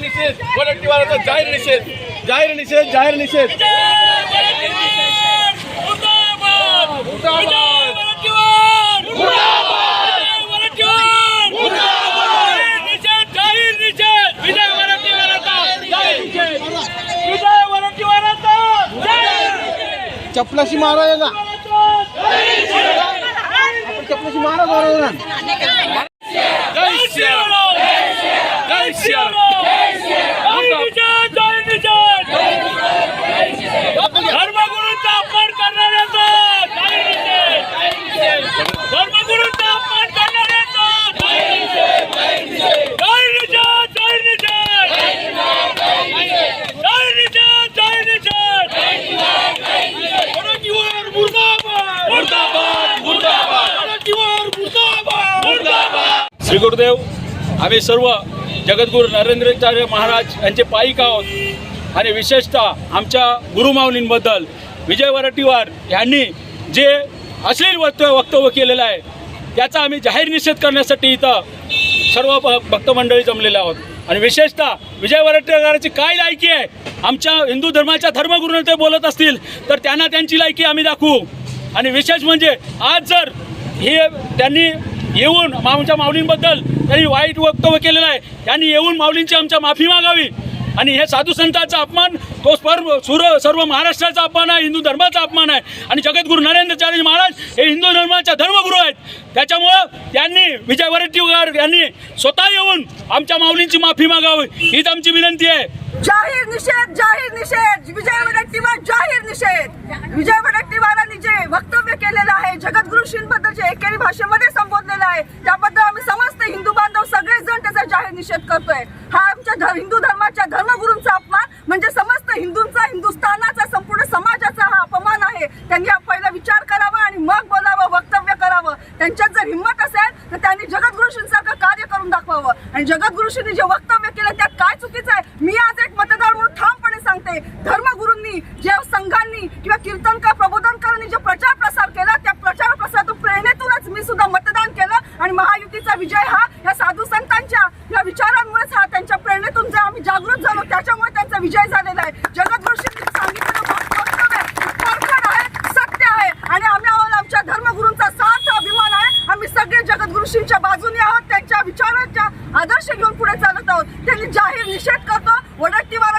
निषेध वडट्टीवाराचा जाहीर निषेध जाहीर निषेध जाहीर निषेध चपलाशी मारा याला चपलाशी मारा बरोबर जय श्रीराम जय श्रीराम धर्मगुरूंचा अपमान करणाऱ्याचा धर्मगुरूंचा अपमान करणाऱ्याचा निषेध जाहीर निषेध वडकीवर मुर्दाबाद मुर्दाबाद मुर्दाबाद वडकीवर मुर्दाबाद मुर्दाबाद श्री गुरुदेव आम्ही सर्व जगद्गुरू नरेंद्राचार्य महाराज यांचे पायिक आहोत आणि विशेषतः आमच्या गुरुमाऊलींबद्दल विजय वरटीवार यांनी जे अश्लील वक्तव्य वक्तव्य केलेलं आहे त्याचा आम्ही जाहीर निषेध करण्यासाठी इथं सर्व भ जमलेले आहोत. आणि विशेषतः विजय वरटीवाराची काय लायकी आहे? आमच्या हिंदू धर्माच्या धर्मगुरूंना ते बोलत असतील तर त्यांना त्यांची लायकी आम्ही दाखवू. आणि विशेष म्हणजे आज जर हे त्यांनी येऊन आमच्या माऊलींबद्दल त्यांनी वाईट वक्तव्य केलेलं आहे. त्यांनी येऊन माऊलींची आमच्या माफी मागावी. आणि हे साधू संतांचा अपमान तो स्पर् सुर सर्व महाराष्ट्राचा अपमान आहे हिंदू धर्माचा अपमान आहे. आणि जगद्गुरू नरेंद्रचार्य महाराज हे हिंदू धर्माच्या धर्मगुरू आहेत. त्याच्यामुळं त्यांनी विजय वरट्टीवार यांनी स्वतः येऊन आमच्या माऊलींची माफी मागावी. हीच आमची विनंती आहे. जाहीर निषेध जाहीर निषेध. विजय वडट्टीवार जाहीर निषेध. विजय वडट्टीवारांनी जे वक्तव्य केलेलं आहे जगद्गुरुशींबद्दल जे एकेरी भाषेमध्ये संबोधलेलं आहे. त्याबद्दल आम्ही समस्त हिंदू बांधव सगळेजण त्याचा जाहीर निषेध करतोय. हा आमच्या ध- हिंदू धर्माच्या धर्मगुरूंचा अपमान म्हणजे समस्त हिंदूंचा हिंदुस्थानाचा संपूर्ण समाजाचा हा अपमान आहे. त्यांनी हा पहिला विचार करावा आणि मग बोलावं वक्तव्य करावं. त्यांच्यात जर हिंमत असेल तर त्यांनी जगद्गुरुशींसारखं कार्य करून दाखवावं. आणि जगद्गुरुशींनी जे वक्तव्य केलं त्यात काय चुकीचं आहे मी आज एक मतदार म्हणून ठामपणे सांगते. धर्मगुरूंनी जे संघांनी किंवा कीर्तनकार प्रबोधन जे प्रचार प्रसार केला त्या प्रचार प्रसारातून प्रेरणेतूनच मी सुद्धा मतदान केलं आणि महायुतीचा विजय हा या साधू संतांच्या या विचारांमुळेच हा त्यांच्या प्रेरणेतून जे आम्ही जागृत झालो त्याच्यामुळे त्यांचा विजय झालेला आहे जगद्गुरुशींनी सांगितलेलं वक्तव्य परखड आहे सत्य आहे आणि आम्ही आहोत आमच्या धर्मगुरूंचा सार्थ अभिमान आहे आम्ही सगळे जगद्गुरुशींच्या बाजूने आहोत त्यांच्या विचारांच्या आदर्श घेऊन पुढे चालत आहोत. त्यांनी जाहीर निषेध करतो वडट्टीवार